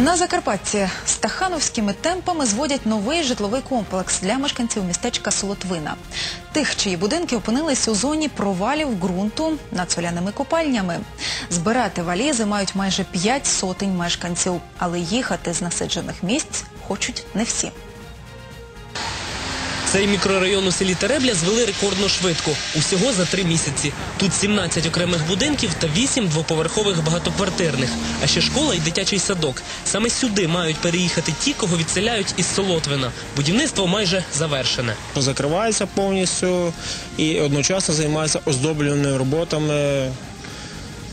На Закарпатті стахановськими темпами зводять новий житловий комплекс для мешканців містечка Солотвина. Тих, чиї будинки опинились у зоні провалів ґрунту над соляними копальнями. Збирати валізи мають майже п'ять сотень мешканців, але їхати з насиджених місць хочуть не всі. Цей мікрорайон у селі Теребля звели рекордно швидко. Усього за три місяці. Тут 17 окремих будинків та 8 двоповерхових багатоквартирних. А ще школа і дитячий садок. Саме сюди мають переїхати ті, кого відселяють із Солотвина. Будівництво майже завершене. закривається повністю і одночасно займається оздоблюваними роботами.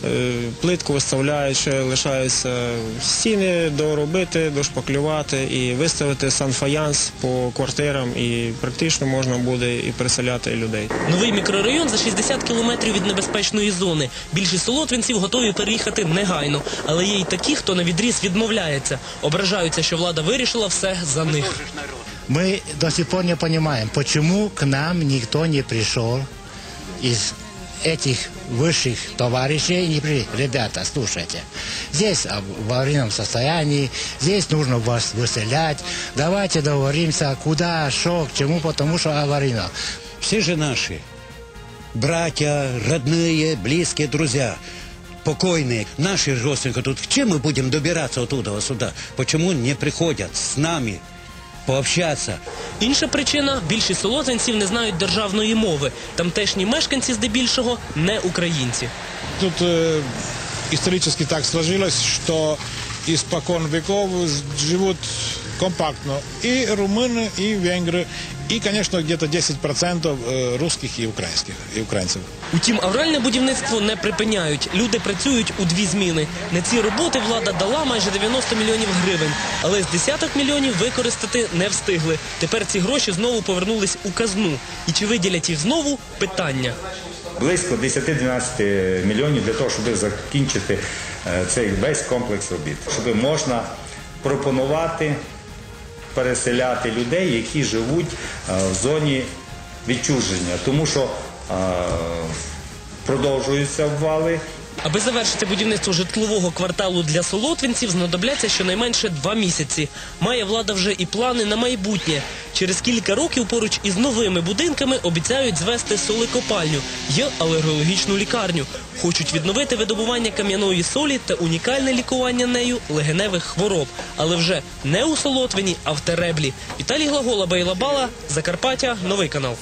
Е, Плитку виставляють, ще лишаються стіни доробити, дошпаклювати і виставити санфаянс по квартирам, і практично можна буде і переселяти людей. Новий мікрорайон за 60 кілометрів від небезпечної зони. Більшість солотвинців готові переїхати негайно. Але є й такі, хто на відріз відмовляється. Ображаються, що влада вирішила все за них. Мы до сих пор не понимаем, почему к нам никто не пришел из этих высших товарищей. Не при... Ребята, слушайте, здесь а, в аварийном состоянии, здесь нужно вас выселять. Давайте договоримся, куда, что, к чему, потому что аварийно. Все же наши. Братья, родные, близкие, друзья. Покойные. Наши родственники тут. Чем мы будем добираться оттуда сюда? Почему не приходят с нами пообщаться? Інша причина більшість солозенців не знають державної мови. Тамтешні мешканці здебільшого не українці. Тут э, исторически так сложилось, что испокон веков живут компактно и румыны, и венгры, и, конечно, где-то 10% э, русских и украинских, и украинцев. Утім, авральне будівництво не припиняють. Люди працюють у дві зміни. На ці роботи влада дала майже 90 мільйонів гривень, але з десяток мільйонів використати не встигли. Тепер ці гроші знову повернулись у казну. І чи виділять їх знову питання. Близько 10-12 мільйонів для того, щоб закінчити е, цей весь комплекс робіт, щоб можна пропонувати переселяти людей, які живуть е, в зоні відчуження, тому що е, продовжуються обвали. Аби завершити будівництво житлового кварталу для солотвинців, знадобляться щонайменше два місяці. Має влада вже і плани на майбутнє. Через кілька років поруч із новими будинками обіцяють звести солекопальню й алергологічну лікарню. Хочуть відновити видобування кам'яної солі та унікальне лікування нею легеневих хвороб. Але вже не у Солотвині, а в Тереблі. Віталій Глагола, Бейла Бала, Закарпаття, новий канал.